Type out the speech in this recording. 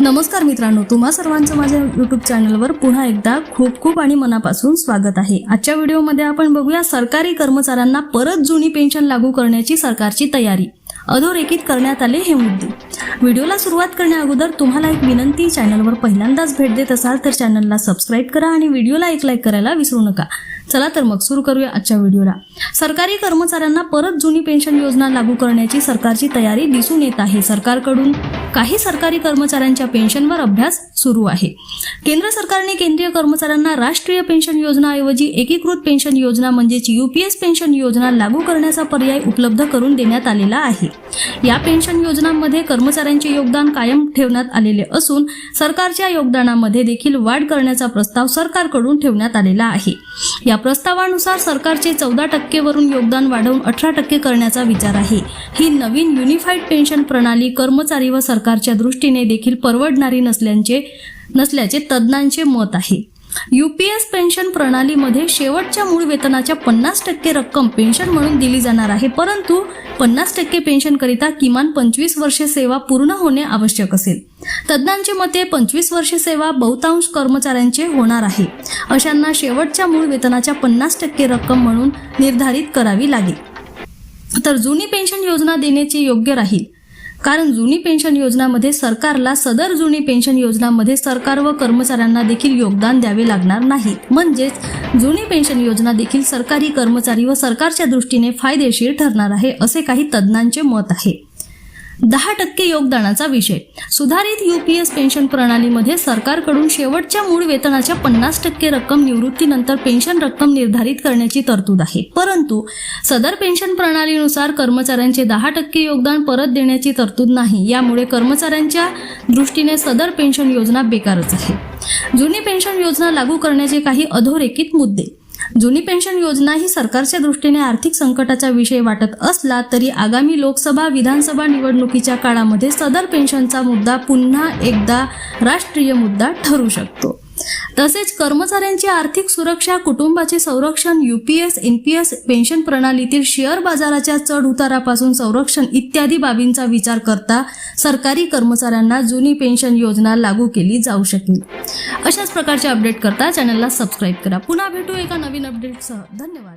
नमस्कार मित्रांनो तुम्हा सर्वांचं माझ्या युट्यूब चॅनलवर पुन्हा एकदा खूप खूप आणि मनापासून स्वागत आहे. आजच्या व्हिडिओमध्ये आपण बघूया सरकारी कर्मचाऱ्यांना परत जुनी पेन्शन लागू करण्याची सरकारची तयारी. अधोरेखित करण्यात आले हे मुद्दे. व्हिडिओला सुरुवात करण्या अगोदर तुम्हाला एक विनंती चॅनलवर पहिल्यांदाच भेट देत असाल तर चॅनलला सबस्क्राईब करा आणि व्हिडिओला एक लाईक करायला विसरू नका. चला तर मग सुरू करूया आजच्या व्हिडिओला. सरकारी कर्मचाऱ्यांना परत जुनी पेन्शन योजना लागू करण्याची सरकारची तयारी दिसून येत आहे. सरकारकडून काही सरकारी कर्मचाऱ्यांच्या पेन्शनवर अभ्यास सुरू आहे. केंद्र सरकारने केंद्रीय कर्मचाऱ्यांना राष्ट्रीय पेन्शन योजनाऐवजी एकीकृत पेन्शन योजना म्हणजेच युपीएस पेन्शन योजना लागू करण्याचा पर्याय उपलब्ध करून देण्यात आलेला आहे. या पेन्शन योजनांमध्ये कर्मचाऱ्यांचे योगदान कायम ठेवण्यात आलेले असून सरकारच्या योगदानामध्ये देखील वाढ करण्याचा प्रस्ताव सरकारकडून ठेवण्यात आलेला आहे. या या प्रस्तावानुसार सरकारचे चौदा टक्केवरून योगदान वाढवून अठरा टक्के करण्याचा विचार आहे. ही नवीन युनिफाईड पेन्शन प्रणाली कर्मचारी व सरकारच्या दृष्टीने देखील परवडणारी नसल्याचे नसल्याचे तज्ज्ञांचे मत आहे. यूपीएस पेन्शन प्रणालीमध्ये शेवटच्या मूळ वेतनाच्या पन्नास टक्के रक्कम पेन्शन म्हणून दिली जाणार आहे. परंतु पन्नास टक्के पेन्शनकरिता किमान पंचवीस वर्षे सेवा पूर्ण होणे आवश्यक असेल. तज्ज्ञांचे मते पंचवीस वर्षे सेवा बहुतांश कर्मचाऱ्यांचे होणार आहे. अशांना शेवटच्या मूळ वेतनाच्या पन्नास टक्के रक्कम म्हणून निर्धारित करावी लागेल. तर जुनी पेन्शन योजना देण्याचे योग्य राहील. कारण जुनी पेन्शन योजनामध्ये सरकारला सदर जुनी पेन्शन योजनामध्ये सरकार व कर्मचाऱ्यांना देखील योगदान द्यावे लागणार नाही. म्हणजेच जुनी पेन्शन योजना देखील सरकारी कर्मचारी व सरकारच्या दृष्टीने फायदेशीर ठरणार आहे असे काही तज्ज्ञांचे मत आहे. दहा टक्के योगदानाचा विषय सुधारित युपीएस पेन्शन प्रणालीमध्ये सरकारकडून शेवटच्या मूळ वेतनाच्या पन्नास टक्के रक्कम निवृत्तीनंतर पेन्शन रक्कम निर्धारित करण्याची तरतूद आहे. परंतु सदर पेन्शन प्रणालीनुसार कर्मचाऱ्यांचे दहा टक्के योगदान परत देण्याची तरतूद नाही. यामुळे कर्मचाऱ्यांच्या दृष्टीने सदर पेन्शन योजना बेकारच आहे. जुनी पेन्शन योजना लागू करण्याचे काही अधोरेखित मुद्दे. जुनी पेन्शन योजना ही सरकारच्या दृष्टीने आर्थिक संकटाचा विषय वाटत असला तरी आगामी लोकसभा विधानसभा निवडणुकीच्या काळामध्ये सदर पेन्शनचा मुद्दा पुन्हा एकदा राष्ट्रीय मुद्दा ठरू शकतो. तसेच कर्मचाऱ्यांची आर्थिक सुरक्षा कुटुंबाचे संरक्षण युपीएस एनपीएस पेन्शन प्रणालीतील शेअर बाजाराच्या चढ उतारापासून संरक्षण इत्यादी बाबींचा विचार करता सरकारी कर्मचाऱ्यांना जुनी पेन्शन योजना लागू केली जाऊ शकेल. अशाच प्रकारचे अपडेट करता चॅनलला सबस्क्राईब करा. पुन्हा भेटू एका नवीन अपडेटसह. धन्यवाद.